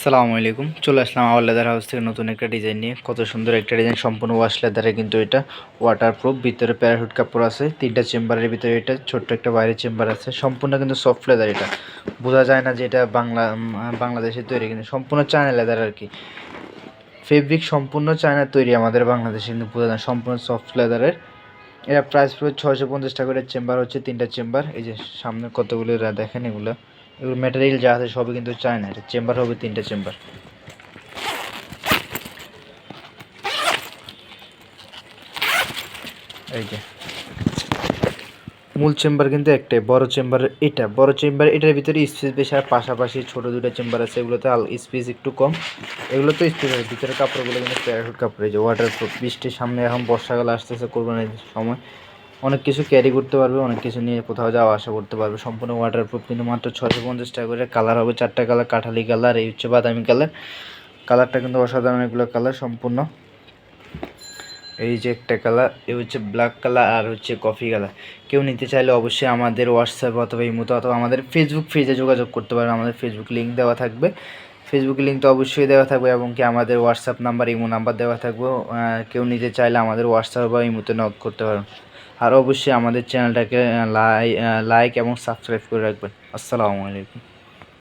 আসসালামু আলাইকুম। চলে আসলাম আওয়ার লেদার হাউস থেকে নতুন একটা ডিজাইন নিয়ে। কত সুন্দর একটা ডিজাইন সম্পূর্ণ ওয়াশ লেদারে কিন্তু এটা ওয়াটার প্রুফ ভিতরে প্যারাহুড কাপড় আছে, তিনটা চেম্বারের ভিতরে এটা ছোট্ট একটা বাইরের চেম্বার আছে। সম্পূর্ণ কিন্তু সফট লেদার এটা। বোঝা যায় না যে এটা বাংলা বাংলাদেশে তৈরি কিন্তু সম্পূর্ণ চায়না লেদার আর কি। ফেব্রিক সম্পূর্ণ চায়না তৈরি, আমাদের বাংলাদেশে কিন্তু বোঝা যায় সম্পূর্ণ সফট লেদারের এটা প্রাইস পড়বে ছয়শো পঞ্চাশ টাকা করে চেম্বার হচ্ছে, তিনটা চেম্বার এই যে সামনে কতগুলো এরা দেখেন এগুলো। এগুলো ম্যাটেরিয়াল যা আছে সবই কিন্তু চায় না এটা চেম্বার হবে তিনটা চেম্বার এই যে। মূল চেম্বার কিন্তু একটাই, বড় চেম্বার এটা। বড় চেম্বার এটার ভিতরে স্পেস বেশি আর পাশাপাশি ছোট দুটো চেম্বার আছে, এগুলোতে স্পেস একটু কম। এগুলো তো স্পেস আছে, ভিতরে কাপড়গুলো কিন্তু প্যারাশুট কাপড়, এই যে ওয়াটার প্রুফ বৃষ্টির সামনে এখন বর্ষাকাল আসতেছে, কোরবানির সময়। অনেক কিছু ক্যারি করতে পারবে, অনেক কিছু নিয়ে কোথাও যাওয়া, আসা করতে পারবে। সম্পূর্ণ ওয়াটার প্রুফ কিন্তু মাত্র ছশো পঞ্চাশ টাকা করে কালার হবে, চারটা কালার কাঠালি কালার এই হচ্ছে বাদামি কালার কালারটা কিন্তু অসাধারণ এগুলো কালার সম্পূর্ণ। এই যে একটা কালার এই হচ্ছে ব্ল্যাক কালার আর হচ্ছে কফি কালার কেউ নিতে চাইলে অবশ্যই আমাদের হোয়াটসঅ্যাপ অথবা ইমোতে অথবা আমাদের ফেসবুক পেজে যোগাযোগ করতে পারবে আমাদের ফেসবুক লিঙ্ক দেওয়া থাকবে। ফেসবুক লিঙ্ক তো অবশ্যই দেওয়া থাকবে এবং কি আমাদের হোয়াটসঅ্যাপ নাম্বার ইমো নাম্বার দেওয়া থাকবে। কেউ নিতে চাইলে আমাদের হোয়াটসঅ্যাপ বা ইমোতে নক করতে পারবেন আর অবশ্যই আমাদের চ্যানেলটাকে লাইক এবং সাবস্ক্রাইব করে রাখবেন। আসসালামু আলাইকুম।